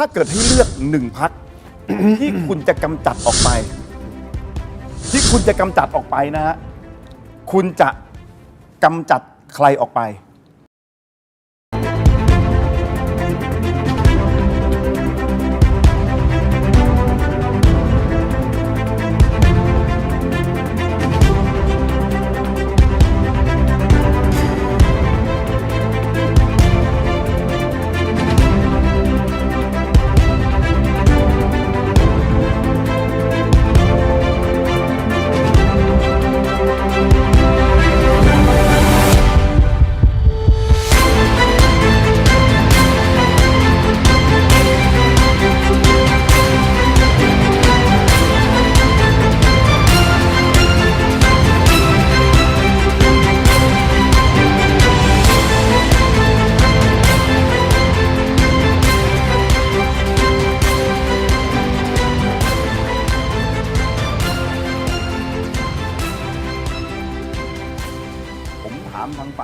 ถ้าเกิดให้เลือกหนึ่งพัก ที่คุณจะกำจัดออกไป ที่คุณจะกำจัดออกไปนะฮะคุณจะกำจัดใครออกไป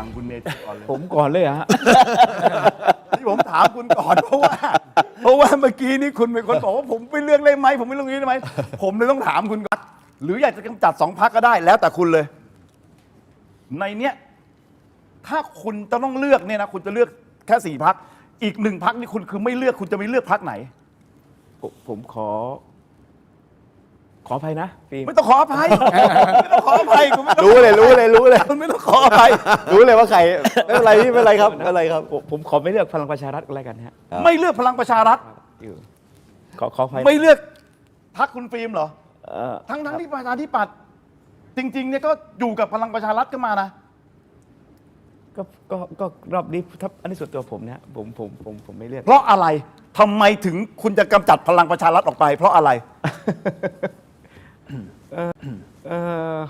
งฝั่งคุณเมธีก่อนเลยผมก่อนเลยเหรอฮะ ที่ผมถามคุณก่อนเพราะว่า เพราะว่าเมื่อกี้นี้คุณเป็นคนบอกว่าผมไม่เลือกได้ไหมผมไม่เลือกนี้ได้ไหมผมเลยต้องถามคุณก่อนหรืออยากจะกำจัดสองพักก็ได้ แล้วแต่คุณเลย ในเนี้ยถ้าคุณจะต้องเลือกเนี่ยนะคุณจะเลือกแค่สี่พัก อีกหนึ่งพักนี่คุณคือไม่เลือกคุณจะไม่เลือกพักไหน ผมผมขอ ขออภัยนะฟิล์มไม่ต้องขออภัยไม่ต้องขออภัยคุณไม่ต้องรู้เลยรู้เลยรู้เลย คุณไม่ต้องขออภัยรู้เลยว่าใครไม่เป็นไรพี่ไม่เป็นไรครับไม่เป็นไรครับ ผมผมขอไม่เลือกพลังประชารัฐก็แล้วกันฮะครับไม่เลือกพลังประชารัฐอยู่ขอขออภัยไม่เลือกพักคุณฟิล์มเหรอเอ่อทั้งทั้งที่ประชาธิปัตย์จริง ๆ เนี่ยก็อยู่กับพลังประชารัฐก็มานะ ก็ก็ก็รอบนี้ถ้าอันนี้ส่วนตัวผมเนี่ยผมผมผมผมไม่เลือก เพราะอะไรทำไมถึงคุณจะกำจัดพลังประชารัฐออกไป เพราะอะไรเอ่อ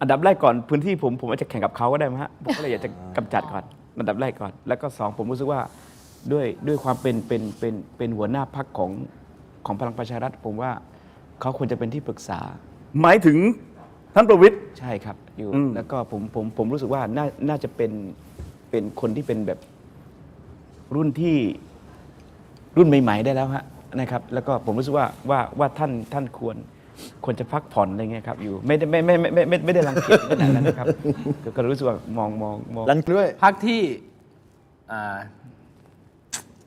อันดับแรกก่อนพื้นที่ผมผมอาจจะแข่งกับเขาก็ได้มั้งฮะผมก็เลยอยากจะกำจัดก่อนอันดับแรกก่อน แล้วก็สองผมรู้สึกว่าด้วยด้วยความเป็นเป็นเป็นเป็นหัวหน้าพักของของพลังประชารัฐ ผมว่าเขาควรจะเป็นที่ปรึกษา หมายถึงท่านประวิตย ใช่ครับอยู่อืม แล้วก็ผมผมผมรู้สึกว่าน่าน่าจะเป็นเป็นคนที่เป็นแบบรุ่นที่รุ่นใหม่ ๆ ได้แล้วฮะ นะครับแล้วก็ผมรู้สึกว่าว่าว่าท่านท่านควรควรจะพักผ่อนอะไรเงี้ยครับอยู่ไม่ได้ไม่ไม่ไม่ไม่ไม่ไม่ได้รังเกียจขนาดนั้นนะครับก็ก็รู้สึกว่ามองมองมอง รันด้วย พักที่อ่า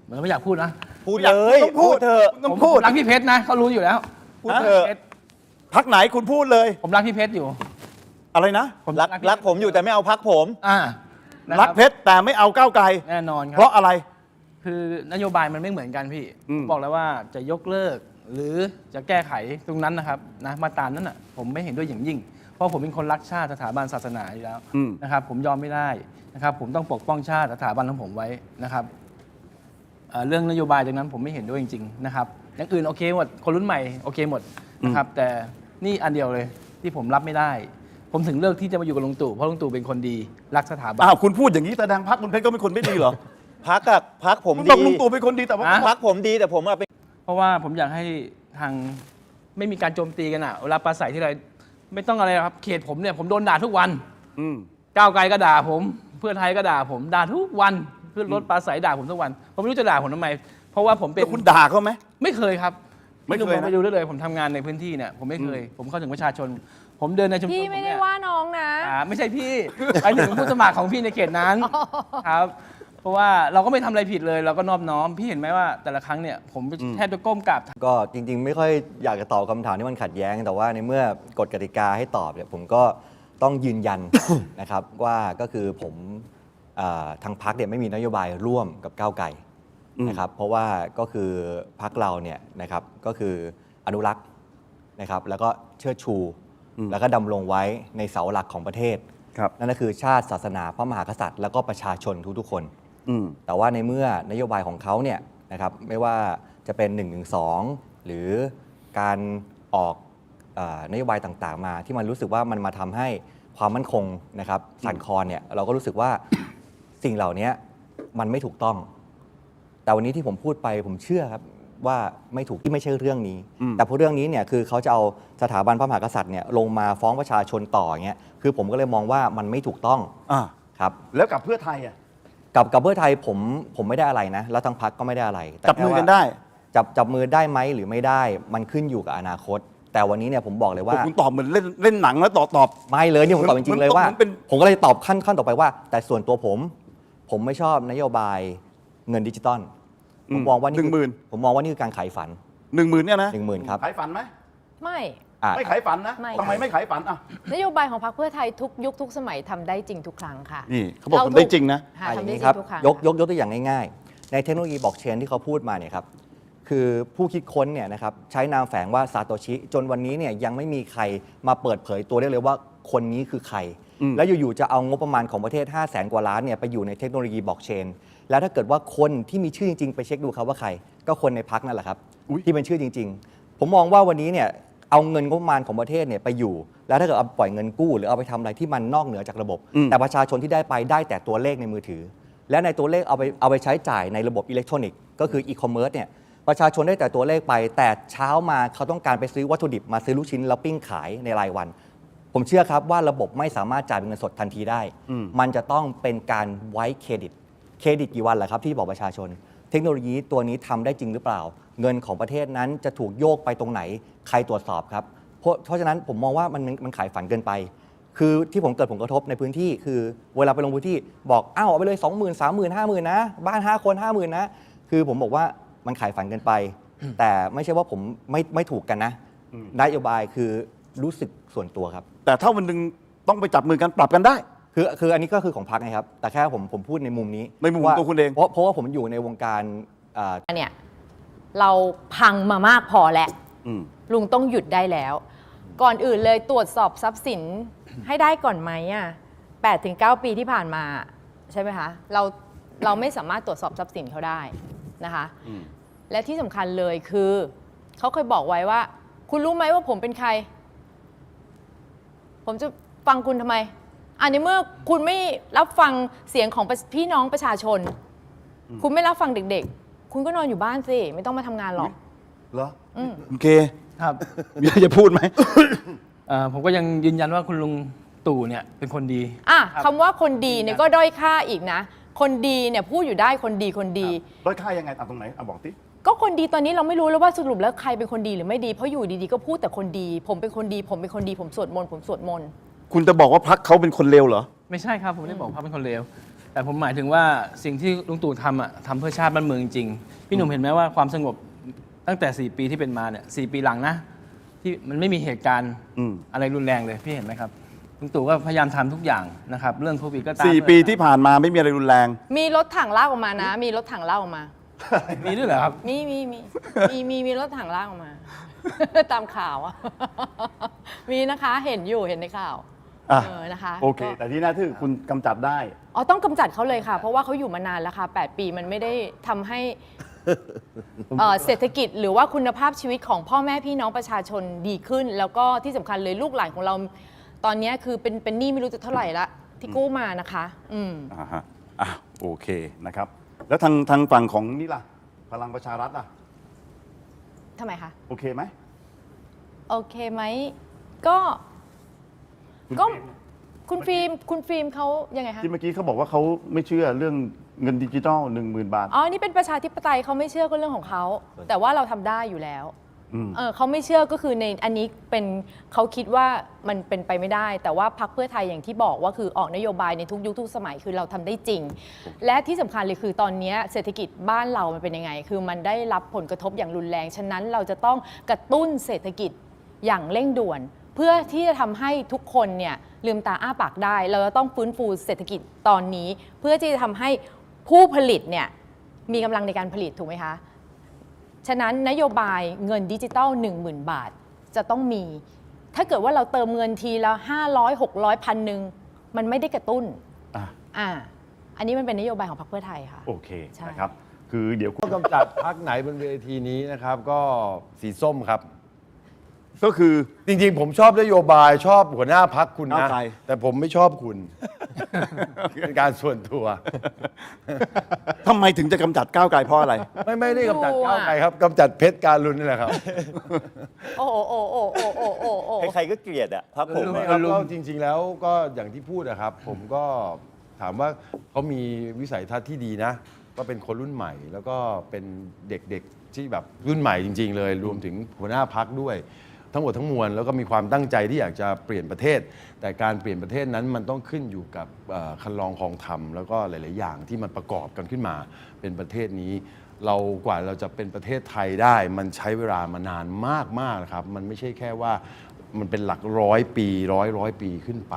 เหมือนไม่อยากพูดนะพูดเลยต้องพูดเถอะต้อผงมพูดรักพี่เพชรนะเขารู้อยู่แล้วพูดเถอะ พชรพักไหนคุณพูดเลย ผมรักพี่เพชรอยู่ อะไรนะผมรักพี่รักผมอยู่แต่ไม่เอาพักผม อ่านะครับกเพชรแต่ไม่เอาก้าวไกล แน่นอนครัเพราะอะไร คือนโยบายมันไม่เหมือนกันพี่อืม บอกแล้วว่าจะยกเลิก หรือจะแก้ไขตรงนั้นนะครับนะมาตรานั้นอะผมไม่เห็นด้วยอย่างยิ่ง เพราะผมเป็นคนรักชาติสถาบันศาสนาอยู่แล้วอืม นะครับ ผมยอมไม่ได้นะครับ ผมต้องปกป้องชาติสถาบันของผมไว้นะครับเอ่อเรื่องนโยบายตรงนั้นผมไม่เห็นด้วยจริงๆนะครับอย่างอื่นโอเคหมดคนรุ่นใหม่โอเคหมดนะครับ แต่นี่อันเดียวเลยที่ผมรับไม่ได้ ผมถึงเลือกที่จะมาอยู่กับลุงตู่เพราะลุงตู่เป็นคนดีรักสถาบัน อ้าวคุณพูดอย่างนี้แสดงพักคุณเพชรก็เป็นคนไม่ดีเหรอ พักอะพักผมคุณดีบอกลุงตู่เป็นคนดีแต่ว่าฮะ พักผมดีแต่ผมอะเป็นเพราะว่าผมอยากให้ทางไม่มีการโจมตีกันอะเวลาปราศัยที่ไรไม่ต้องอะไรหรอกครับ เขตผมเนี่ยผมโดนด่าทุกวันอืมก้าวไกลก็ด่าผม เพื่อไทยก็ด่าผมด่าทุกวันเพื่อรถปราศัยด่าผมทุกวันผมไม่รู้จะด่าผมทำไม เพราะว่าผมเป็นแล้วคุณด่าเขาไหม ไม่เคยครับไม่เคยผมนะไปดูได้เลย ผมทำงานในพื้นที่เนี่ยผมไม่เคย ผมเข้าถึงประชาชน ผมเดินในชุมชนพี่ไม่ผได้เนี่ยว่าน้องนะ อ่าไม่ใช่พี่ ไปถึงผู้สมัครของพี่ในเขตนั้นครับ เพราะว่าเราก็ไม่ทำอะไรผิดเลย เราก็นอบน้อม พี่เห็นไหมว่าแต่ละครั้งเนี่ยผมแทบจะก้มกราบก็จริง ๆ ไม่ค่อยอยากจะตอบคำถามที่มันขัดแย้ง แต่ว่าในเมื่อกฎกติกาให้ตอบเนี่ยผมก็ต้องยืนยัน นะครับว่าก็คือผมอ่าทางพักเนี่ยไม่มีนโยบายร่วมกับก้าวไกลอืมนะครับเพราะว่าก็คือพักเราเนี่ยนะครับก็คืออนุรักษ์นะครับแล้วก็เชิดชู แล้วก็ดำรงไว้ในเสาหลักของประเทศ ครับ นั่นก็คือชาติศาสนาพระมหากษัตริย์แล้วก็ประชาชนทุกๆคนอืม แต่ว่าในเมื่อนโยบายของเขาเนี่ยนะครับไม่ว่าจะเป็น1นึหรือการออกเออนโยบายต่างๆ มา ที่มันรู้สึกว่ามันมาทำให้ความมั่นคงนะครับสั่นคลอนเนี่ยเราก็รู้สึกว่าสิ่งเหล่านี้มันไม่ถูกต้อง แต่วันนี้ที่ผมพูดไปผมเชื่อครับว่าไม่ถูกที่ไม่ใช่เรื่องนี้อืมแต่พอเรื่องนี้เนี่ยคือเขาจะเอาสถาบันพระมหากษัตริย์เนี่ยลงมาฟ้องประชาชนต่ออย่างเงี้ยคือผมก็เลยมองว่ามันไม่ถูกต้องอ่าครับแล้วกับเพื่อไทยอะ กับกับเพื่อไทยผมผมไม่ได้อะไรนะ แล้วทั้งพักก็ไม่ได้อะไรแต่จับมือกันได้จับจับมือได้ไหมหรือไม่ได้ มันขึ้นอยู่กับอนาคต แต่วันนี้เนี่ยผมบอกเลยว่าโอ้คุณตอบเหมือนเล่นเล่นหนังแล้วตอบตอบ ไม่เลยนี่ผมตอบจริงๆเลยว่า มันเป็น ผมก็เลยตอบขั้นขั้นต่อไปว่า แต่ส่วนตัวผม ผมไม่ชอบนโยบายเงินดิจิตอลผมมองว่านี่หนึ่งหมื่น ผมมองว่านี่คือการขายฝันหนึ่งหมื่นเนี่ยนะ หนึ่งหมื่นครับ ขายฝันไหม ไม่ อะไม่ขายฝันนะไม่ ทำไมไม่ขายฝันอะ นโยบายของพรรคเพื่อไทยทุกยุคทุกสมัยทำได้จริงทุกครั้งค่ะนี่เขาบอกทำได้จริงนะ ค่ะอะอทำย่างได้นี้จครัริบงทุกครั้งยกยกยกตัวอย่างง่ายๆ ในเทคโนโลยีบล็อกเชนที่เขาพูดมาเนี่ยครับ คือผู้คิดค้นเนี่ยนะครับใช้นามแฝงว่าซาโตชิ จนวันนี้เนี่ยยังไม่มีใครมาเปิดเผยตัวได้เลยว่าคนนี้คือใคร อืม แล้วอยู่ๆจะเอางบประมาณของประเทศ 5 0 0แสนกว่าล้านเนี่ยไปอยู่ในเทคโนโลยีบล็อกเชน แล้วถ้าเกิดว่าคนที่มีชื่อจริงๆ ไปเช็คดูครับว่าใคร ก็คนในพักนั่นแหละครับ อุ๊ย ที่เป็นชื่อจริง ๆ ผมมองว่าวันนี้เนี่ย เอาเงินงบประมาณของประเทศเนี่ยไปอยู่ แล้วถ้าเกิดเอาปล่อยเงินกู้ หรือเอาไปทำอะไรที่มันนอกเหนือจากระบบ อืม แต่ประชาชนที่ได้ไปได้แต่ตัวเลขในมือถือ และในตัวเลขเอาไปเอาไปใช้จ่ายในระบบอิเล็กทรอนิกส์ก็คืออีคอมเมิร์ซเนี่ยประชาชนได้แต่ตัวเลขไป แต่เช้ามาเขาต้องการไปซื้อวัตถุดิบมาซื้อลูกชิ้นแล้วปิ้งขายในรายวัน ผมเชื่อครับว่าระบบไม่สามารถจ่ายเป็นเงินสดทันทีได้อืมมันจะต้องเป็นการไว้เครดิต เครดิตกี่วันล่ะครับที่บอกประชาชน เทคโนโลยีตัวนี้ทำได้จริงหรือเปล่า เงินของประเทศนั้นจะถูกโยกไปตรงไหนใครตรวจสอบครับ เพราะเพราะฉะนั้นผมมองว่ามันมันมันขายฝันเกินไป คือที่ผมเกิดผลกระทบในพื้นที่ คือเวลาไปลงพื้นที่บอกอ้าวเอาไปเลย2 0 0 0 0 0 3 0 0 0 0 5 0,000นะบ้าน 5 คน 5 0,000นะคือผมบอกว่ามันขายฝันเกินไป แต่ไม่ใช่ว่าผมไม่ไม่ถูกกันนะนโยบายคือรู้สึกส่วนตัวครับ แต่ถ้าวันหนึ่งต้องไปจับมือกันปรับกันได้ คือคืออันนี้ก็คือของพรรคนะครับ แต่แค่ผมผมพูดในมุมนี้ในมุมของตัวคุณเอง เพราะเพราะว่าผมอยู่ในวงการอ่าเนี่ยเราพังมามากพอแล้ว อืม ลุงต้องหยุดได้แล้ว ก่อนอื่นเลยตรวจสอบทรัพย์สินให้ได้ก่อนไหมอะแปดถึงเก้าปีที่ผ่านมา ใช่ไหมคะ เราเราไม่สามารถตรวจสอบทรัพย์สินเขาได้นะคะ อืม และที่สำคัญเลยคือ เขาเคยบอกไว้ว่า คุณรู้ไหมว่าผมเป็นใคร ผมจะฟังคุณทำไม อันนี้เมื่อคุณไม่รับฟังเสียงของประพี่น้องประชาชน คุณไม่รับฟังเด็ก ๆ คุณก็นอนอยู่บ้านสิ ไม่ต้องมาทำงานหรอก เหรออืมคุณเคครับมีอะไรจะพูดไหม เอ่อผมก็ยังยืนยันว่าคุณลุงตู่เนี่ยเป็นคนดี อะคำว่าคนดีเนี่ยก็ด้อยค่าอีกนะ คนดีเนี่ยพูดอยู่ได้คนดีคนดีร้อยค่ายังไงอะตรงไหนอะบอกติก็คนดีตอนนี้เราไม่รู้แล้วว่าสรุปแล้วใครเป็นคนดีหรือไม่ดี เพราะอยู่ดีๆก็พูดแต่คนดี ผมเป็นคนดี ผมเป็นคนดี ผมสวดมนต์ผมสวดมนต์ คุณจะบอกว่าพักเขาเป็นคนเลวเหรอ ไม่ใช่ครับ ผมไม่ได้บอกพรรคเป็นคนเลวแต่ผมหมายถึงว่าสิ่งที่ลุงตู่ทำอะทำเพื่อชาติบ้านเมืองจริงๆพี่หนุ่มเห็นไหมว่าความสงบตั้งแต่ 4 ปีที่เป็นมาเนี่ยสปีหลังนะ ที่มันไม่มีเหตุการณ์อืม อะไรรุนแรงเลยพี่เห็นไหมครับลุงตู่ก็พยายามทำทุกอย่างนะครับเรื่องโควิดก็ตามสี่ปีที่ผ่านมาไม่มีอะไรรุนแรง มีรถถังลากออกมานะ มีรถถังลากออกมา มีด้วยเหรอครับ มีมีมีมีมีมีรถถังลากออกมา ตามข่าวอะ มีนะคะเห็นอยู่เห็นในข่าว อะเออนะคะโอเค ก็แต่ที่น่าทึ่งคุณกำจัดได้ อ๋อต้องกำจัดเขาเลยค่ะ เพราะว่าเขาอยู่มานานแล้วค่ะ 8 ปีมันไม่ได้ทำให้เอ่อเศรษฐกิจหรือว่าคุณภาพชีวิตของพ่อแม่พี่น้องประชาชนดีขึ้น แล้วก็ที่สำคัญเลยลูกหลานของเราตอนนี้คือเป็นเป็นหนี้ไม่รู้จะเท่าไหร่ละที่กู้มานะคะ อืม อ่าฮะอะโอเคนะครับ แล้วทางทางฝั่งของนี่ล่ะ พลังประชารัฐล่ะ ทำไมคะ โอเคไหม โอเคไหม ก็คุณ ก็ฟิล์มคุณฟิล์มคุณฟิล์มเขายังไงคะที่เมื่อกี้เขาบอกว่าเขาไม่เชื่อเรื่องเงินดิจิทัลหนึ่งหมื่นบาท อ๋อ นี่เป็นประชาธิปไตยเขาไม่เชื่อก็เรื่องของเขา แต่ว่าเราทำได้อยู่แล้ว อืม เออเขาไม่เชื่อก็คือในอันนี้เป็นเขาคิดว่ามันเป็นไปไม่ได้ แต่ว่าพักเพื่อไทยอย่างที่บอกว่าคือออกนโยบายในทุกยุคทุกสมัยคือเราทำได้จริง และที่สำคัญเลยคือตอนนี้เศรษฐกิจบ้านเรามันเป็นยังไง คือมันได้รับผลกระทบอย่างรุนแรง ฉะนั้นเราจะต้องกระตุ้นเศรษฐกิจอย่างเร่งด่วน เพื่อที่จะทำให้ทุกคนเนี่ยลืมตาอ้าปากได้ เราจะต้องฟื้นฟูเศรษฐกิจตอนนี้ เพื่อที่จะทำให้ผู้ผลิตเนี่ยมีกำลังในการผลิตถูกไหมคะ ฉะนั้นนโยบายเงินดิจิตอล10,000 บาทจะต้องมี ถ้าเกิดว่าเราเติมเงินทีละ500 600พันหนึ่งมันไม่ได้กระตุ้นอะอ่าอันนี้มันเป็นนโยบายของพรรคเพื่อไทยค่ะ โอเคใช่ นะครับ คือเดี๋ยวคุณก็กำจัดพักไหนบนเวทีนี้นะครับ ก็สีส้มครับ ก็คือจริงๆ ผมชอบนโยบายชอบหัวหน้าพักคุณก้านะวไกลแต่ผมไม่ชอบคุณ เป็นการส่วนตัว ทำไมถึงจะกำจัดก้าวไกลเพราะอะไร ไม่ไม่ได้กำจัดดูอะก้าวไกลครับกำจัดเพชรการลุนนี่แหละครับโอ้โหโอ้โหโอ้โหโอ้โหโอ้โหใครๆก็เกลียดอะพักผมไม่อะ ครับก็จริง ๆ แล้วก็อย่างที่พูดนะครับ ผมก็ทถามว่าเขามีวิสัยทัศน์ที่ดีนะ ก็เป็นคนรุ่นใหม่ แล้วก็เป็นเด็กๆที่แบบรุ่นใหม่จริง ๆ เลย รวมถึงหัวหน้าพักด้วย ทั้งหมดทั้งมวลแล้วก็มีความตั้งใจที่อยากจะเปลี่ยนประเทศ แต่การเปลี่ยนประเทศนั้นมันต้องขึ้นอยู่กับคันลองคองธรรมแล้วก็หลาย ๆ อย่างที่มันประกอบกันขึ้นมาเป็นประเทศนี้เรากว่าเราจะเป็นประเทศไทยได้ มันใช้เวลามานานมากๆนะครับ มันไม่ใช่แค่ว่ามันเป็นหลักร้อยปีร้อยร้อยปีขึ้นไป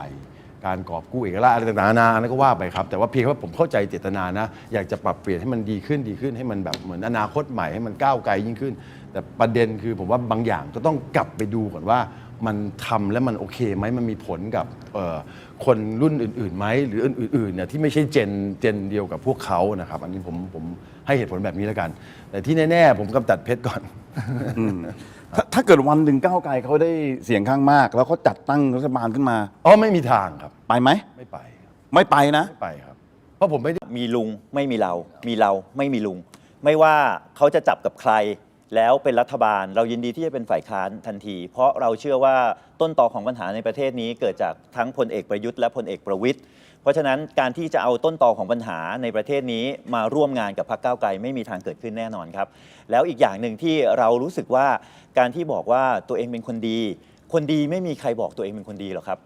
การกอบกู้เอกราชอะไรต่างๆนานาอันนั้นก็ว่าไปครับ แต่ว่าเพียงว่าผมเข้าใจเจตนานะ อยากจะปรับเปลี่ยนให้มันดีขึ้นดีขึ้นให้มันแบบเหมือนอนาคตใหม่ให้มันก้าวไกลยิ่งขึ้น แต่ประเด็นคือผมว่าบางอย่างก็ต้องกลับไปดูก่อนว่ามันทำแล้วมันโอเคไหมมันมีผลกับคนรุ่นอื่นๆไหมหรืออื่นๆเนี่ยที่ไม่ใช่เจนเจนเดียวกับพวกเขานะครับ อันนี้ผมผมให้เหตุผลแบบนี้แล้วกัน แต่ที่แน่ๆผมกำจัดเพชรก่อน ถ้าถ้าเกิดวันหนึ่งก้าวไกลเขาได้เสียงข้างมาก แล้วเขาจัดตั้งรัฐบาลขึ้นมาอ๋อไม่มีทางครับ ไปไหม ไม่ไปครับไม่ไปนะ ไม่ไปครับ เพราะผมไม่ได้ มีลุงไม่มีเรา มีเราไม่มีลุง ไม่ว่าเขาจะจับกับใคร แล้วเป็นรัฐบาลเรายินดีที่จะเป็นฝ่ายค้านทันที เพราะเราเชื่อว่าต้นตอของปัญหาในประเทศนี้เกิดจากทั้งพลเอกประยุทธ์และพลเอกประวิทย์เพราะฉะนั้นการที่จะเอาต้นตอของปัญหาในประเทศนี้มาร่วมงานกับพรรคก้าวไกลไม่มีทางเกิดขึ้นแน่นอนครับ แล้วอีกอย่างหนึ่งที่เรารู้สึกว่าการที่บอกว่าตัวเองเป็นคนดี คนดีไม่มีใครบอกตัวเองเป็นคนดีหรอกครับ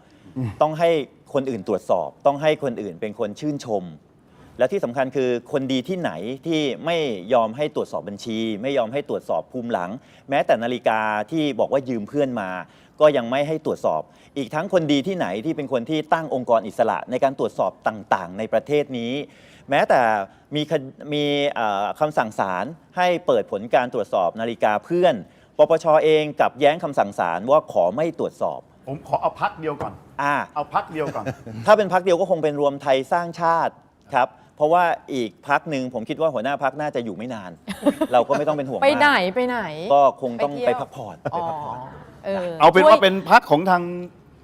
ต้องให้คนอื่นตรวจสอบ ต้องให้คนอื่นเป็นคนชื่นชม และที่สำคัญคือคนดีที่ไหนที่ไม่ยอมให้ตรวจสอบบัญชี ไม่ยอมให้ตรวจสอบภูมิหลัง แม้แต่นาฬิกาที่บอกว่ายืมเพื่อนมา ก็ยังไม่ให้ตรวจสอบ อีกทั้งคนดีที่ไหนที่เป็นคนที่ตั้งองค์กรอิสระในการตรวจสอบต่างๆ ในประเทศนี้ แม้แต่มีคดมีเอ่อคำสั่งศาลให้เปิดผลการตรวจสอบนาฬิกาเพื่อนปปชเองกลับแย้งคำสั่งศาลว่าขอไม่ตรวจสอบ ผมขอเอาพักเดียวก่อนอ่าเอาพักเดียวก่อน ถ้าเป็นพักเดียวก็คงเป็นรวมไทยสร้างชาติครับ เพราะว่าอีกพักหนึ่งผมคิดว่าหัวหน้าพักน่าจะอยู่ไม่นาน เราก็ไม่ต้องเป็นห่วงไปไหนมากไปไหน ก็คงต้องไปเที่ยวไปพักผ่อนไปอ๋อพักผ่อนเออเอาเป็นช่ยว่าเป็นพักของทาง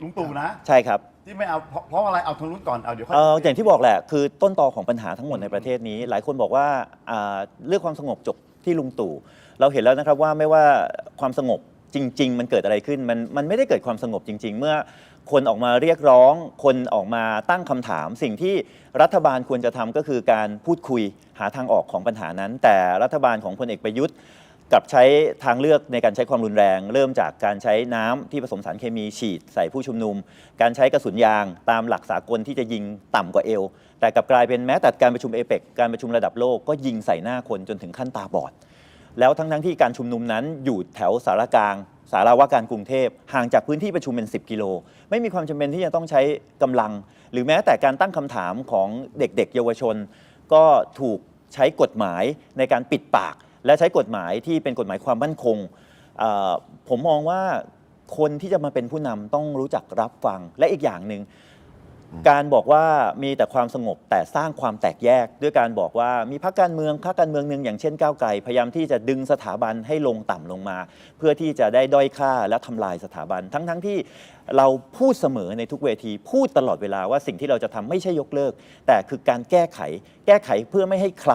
ลุงตู่นะ ใช่ครับ ที่ไม่เอาเพราะเพราะอะไรเอาทางนู้นก่อนเอาเดี๋ยวค่อย เอ่ออย่างที่บอกแหละ คือต้นตอของปัญหาทั้งหมดในประเทศนี้ หลายคนบอกว่าอ่าเรื่องความสงบจบที่ลุงตู่ เราเห็นแล้วนะครับว่าไม่ว่าความสงบจริง ๆ มันเกิดอะไรขึ้น มันมันไม่ได้เกิดความสงบจริง ๆ เมื่อ คนออกมาเรียกร้อง คนออกมาตั้งคำถาม สิ่งที่รัฐบาลควรจะทำก็คือการพูดคุยหาทางออกของปัญหานั้น แต่รัฐบาลของพลเอกประยุทธ์กับใช้ทางเลือกในการใช้ความรุนแรง เริ่มจากการใช้น้ำที่ผสมสารเคมีฉีดใส่ผู้ชุมนุม การใช้กระสุนยางตามหลักสากลที่จะยิงต่ำกว่าเอว แต่กลับกลายเป็นแม้แต่การประชุมเอเปกการประชุมระดับโลกก็ยิงใส่หน้าคนจนถึงขั้นตาบอด แล้วทั้งทั้งๆที่การชุมนุมนั้นอยู่แถวสารกลาง สาราว่าการกรุงเทพห่างจากพื้นที่ประชุมเป็น 10 กิโล ไม่มีความจำเป็นที่จะต้องใช้กำลัง หรือแม้แต่การตั้งคำถามของเด็กๆ เยาวชน ก็ถูกใช้กฎหมายในการปิดปาก และใช้กฎหมายที่เป็นกฎหมายความมั่นคงเอ่อผมมองว่าคนที่จะมาเป็นผู้นำต้องรู้จักรับฟังและอีกอย่างหนึ่ง การบอกว่ามีแต่ความสงบแต่สร้างความแตกแยก ด้วยการบอกว่ามีพรรคการเมืองพรรคการเมืองหนึ่งอย่างเช่นก้าวไกลพยายามที่จะดึงสถาบันให้ลงต่ำลงมา เพื่อที่จะได้ด้อยค่าและทำลายสถาบัน ทั้งๆทที่เราพูดเสมอในทุกเวที พูดตลอดเวลาว่าสิ่งที่เราจะทำไม่ใช่ยกเลิก แต่คือการแก้ไข แก้ไขเพื่อไม่ให้ใคร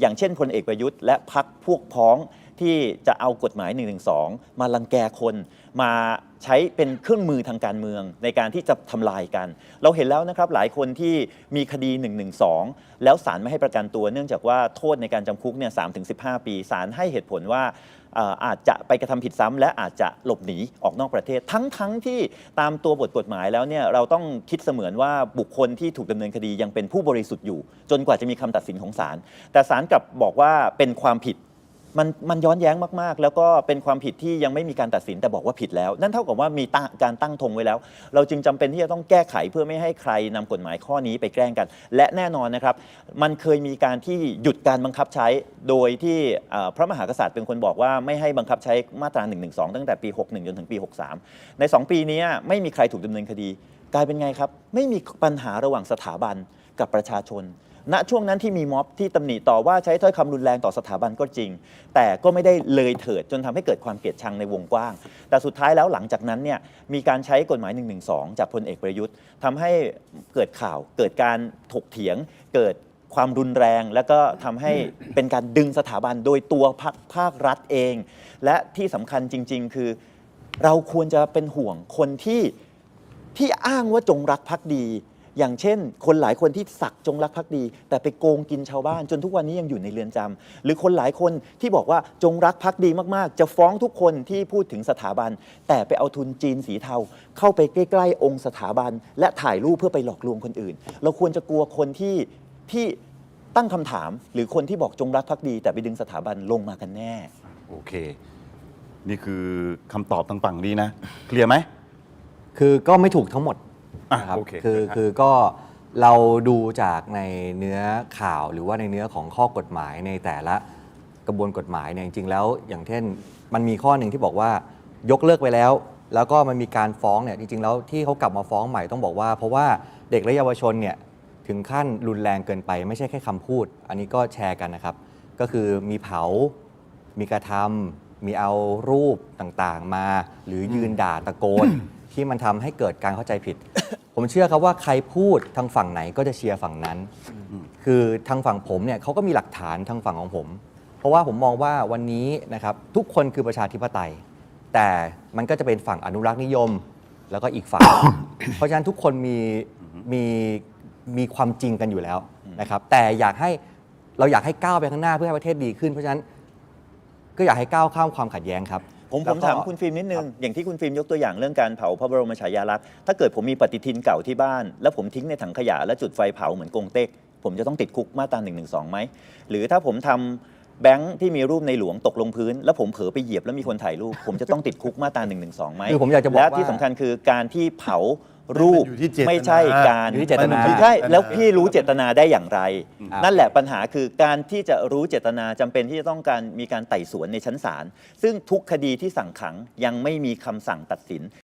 อย่างเช่นพลเอกประยุทธ์และพรรคพวกพ้องที่จะเอากฎหมาย112มาลังแกคนมา ใช้เป็นเครื่องมือทางการเมืองในการที่จะทำลายกัน เราเห็นแล้วนะครับหลายคนที่มีคดี 112 แล้วศาลไม่ให้ประกันตัว เนื่องจากว่าโทษในการจำคุกเนี่ยสถึงสิปีศาลให้เหตุผลว่าเอ่ออาจจะไปกระทำผิดซ้ำและอาจจะหลบหนีออกนอกประเทศ ทั้งทั้งที่ตามตัวบทกฎหมายแล้วเนี่ยเราต้องคิดเสมือนว่าบุคคลที่ถูกดำเนินคดียังเป็นผู้บริสุทธิ์อยู่ จนกว่าจะมีคำตัดสินของศาลแต่ศาลกลับบอกว่าเป็นความผิด มันมันย้อนแย้งมากๆ แล้วก็เป็นความผิดที่ยังไม่มีการตัดสินแต่บอกว่าผิดแล้ว นั่นเท่ากับว่ามีตั้งการตั้งธงไว้แล้ว เราจึงจำเป็นที่จะต้องแก้ไขเพื่อไม่ให้ใครนำกฎหมายข้อนี้ไปแกล้งกัน และแน่นอนนะครับ มันเคยมีการที่หยุดการบังคับใช้ โดยที่เอ่อพระมหากษัตริย์เป็นคนบอกว่าไม่ให้บังคับใช้มาตรา1นึตั้งแต่ปี 61 จนถึงปี 63 ใน 2 ปีนี้ไม่มีใครถูกดำเนินคดี กลายเป็นไงครับ ไม่มีปัญหาระหว่างสถาบันกับประชาชน ณช่วงนั้นที่มีม็อบที่ตำหนิต่อว่าใช้ถ้อยคำรุนแรงต่อสถาบันก็จริง แต่ก็ไม่ได้เลยเถิดจนทำให้เกิดความเกลียดชังในวงกว้าง แต่สุดท้ายแล้วหลังจากนั้นเนี่ยมีการใช้กฎหมาย112จากพลเอกประยุทธ์ทำให้เกิดข่าว เกิดการถกเถียง เกิดความรุนแรง แล้วก็ทำให้เป็นการดึงสถาบันโดยตัวภาคภาครัฐเอง และที่สำคัญจริง ๆ คือ เราควรจะเป็นห่วงคนที่ที่อ้างว่าจงรักภักดี อย่างเช่น คนหลายคนที่สักจงรักภักดี แต่ไปโกงกินชาวบ้าน จนทุกวันนี้ยังอยู่ในเรือนจำหรือคนหลายคนที่บอกว่าจงรักภักดีมากๆ จะฟ้องทุกคนที่พูดถึงสถาบัน แต่ไปเอาทุนจีนสีเทา เข้าไปใกล้ๆ องค์สถาบัน และถ่ายรูปเพื่อไปหลอกลวงคนอื่น เราควรจะกลัวคนที่ที่ตั้งคำถาม หรือคนที่บอกจงรักภักดี แต่ไปดึงสถาบันลงมากันแน่ โอเค นี่คือคำตอบทางฝั่งนี้นะ เคลียร์ไหม คือก็ไม่ถูกทั้งหมด อะนะครับโอเคคือครับ คือก็เราดูจากในเนื้อข่าวหรือว่าในเนื้อของข้อกฎหมายในแต่ละกระบวนกฎหมายเนี่ยจริงๆแล้ว อย่างเช่น มันมีข้อหนึ่งที่บอกว่ายกเลิกไปแล้ว แล้วก็มันมีการฟ้องเนี่ยจริงๆแล้วที่เขากลับมาฟ้องใหม่ต้องบอกว่า เพราะว่าเด็กและเยาวชนเนี่ยถึงขั้นรุนแรงเกินไป ไม่ใช่แค่คำพูด อันนี้ก็แชร์กันนะครับ ก็คือมีเผา มีกระทำมีเอารูปต่างๆมา หรือยืนด่าตะโกน ที่มันทำให้เกิดการเข้าใจผิด ผมเชื่อครับว่าใครพูดทางฝั่งไหนก็จะเชียร์ฝั่งนั้น คือทางฝั่งผมเนี่ยเขาก็มีหลักฐานทางฝั่งของผม เพราะว่าผมมองว่าวันนี้นะครับทุกคนคือประชาธิปไตย แต่มันก็จะเป็นฝั่งอนุรักษ์นิยม แล้วก็อีกฝั่ง เพราะฉะนั้นทุกคนมีมีมีความจริงกันอยู่แล้วนะครับ แต่อยากให้เราอยากให้ก้าวไปข้างหน้าเพื่อให้ประเทศดีขึ้น เพราะฉะนั้น ก็อยากให้ก้าวข้ามความขัดแย้งครับ ผมแล้ผวมก็ถามคุณฟิล์มนิดนึง อย่างที่คุณฟิล์มยกตัวอย่างเรื่องการเผาพระบรมฉายาลักษณ์ถ้าเกิดผมมีปฏิทินเก่าที่บ้าน แล้วผมทิ้งในถังขยะและจุดไฟเผาเหมือนกงเต็ก ผมจะต้องติดคุกมาตรา1นึไหม หรือถ้าผมทำแบงค์ที่มีรูปในหลวงตกลงพื้น แล้วผมเผลอไปเหยียบแล้วมีคนถ่ายรูป ผมจะต้องติดคุกมาตรา1นึไหมคือผมอยากจะบอกและว่าที่สำคัญคือการที่เผา รูปมันอยู่ที่เจตนาไม่ใช่การอยู่ที่เจตนาไม่ใช่แล้วพี่รู้เจตนาได้อย่างไรอ่านั่นั่นแหละปัญหาคือการที่จะรู้เจตนาจำเป็นที่จะต้องการมีการไต่สวนในชั้นศาลซึ่งทุกคดีที่สั่งขังยังไม่มีคำสั่งตัดสิน